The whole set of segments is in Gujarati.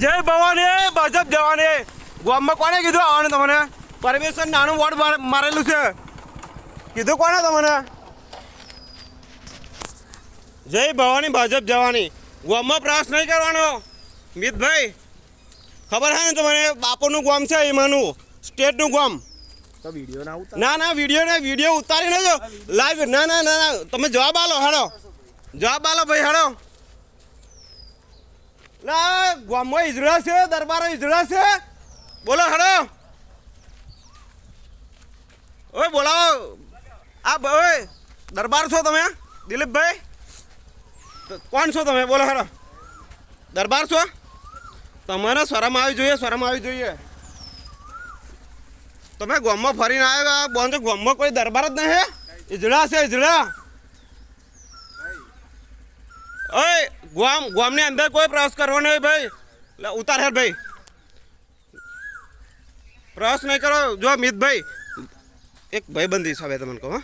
જય ભવાની ભાજપ જવાની. ગામમાં કોને કીધું આવવાનું તમને? પરમેશ્વર નાનું વોર્ડ મારેલું છે. કીધું કોને તમને? જય ભવાની ભાજપ જવાની. ગામમાં પ્રવાસ નહીં કરવાનો. મિતભાઈ ખબર છે ને તમને? બાપુનું ગામ છે એમાંનું સ્ટેટનું ગામ. ના ના ના વીડિયો ને વીડિયો ઉતારી લેજો લાઈવ ના ના ના તમે જવાબ આલો હાડો. જવાબ આલો ભાઈ હાલો ના, ગામમાં ઈજળા છે, દરબારો ઈજળા છે. બોલો હાલો ઓય, બોલાવો. આ ઓય, દરબાર છો તમે, દિલીપભાઈ? કોણ છો તમે? બોલો હાલો દરબાર છો? તમારે શરમ આવી જોઈએ શરમ આવી જોઈએ. તમે ગામમાં ફરીને આવ્યા બોંધો? ગામમાં કોઈ દરબાર જ નહીં ઈજડા છે ઈજળા ઓય ગામ ગામની અંદર કોઈ પ્રવાસ કરવો નહીં ભાઈ. એટલે ઉતાર હેર ભાઈ. પ્રવાસ નહીં કરો જો મિતભાઈ એક ભાઈબંધી હિસાબે તમને કહો હા.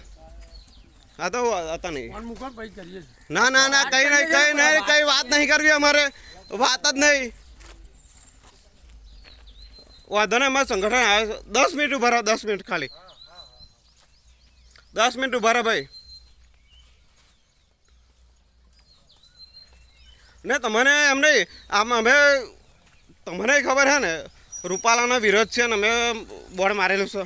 હા તો હતા નહીં. ને ના ના ના કઈ નહીં કઈ નહીં કઈ વાત નહીં કરવી અમારે. વાત જ નહીં. વાંધો ને અમારે સંગઠન આવે દસ મિનિટ ઊભા રહો દસ મિનિટ ખાલી. દસ મિનિટ ઊભા રહો ભાઈ. ને તમને એમ નહીં, આમ અમે, તમને ખબર છે ને, રૂપાલાનો વિરોધ છે ને અમે બોર્ડ મારેલું છે.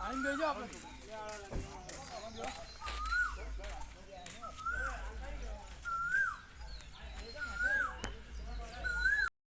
આઈ ગયો આપણે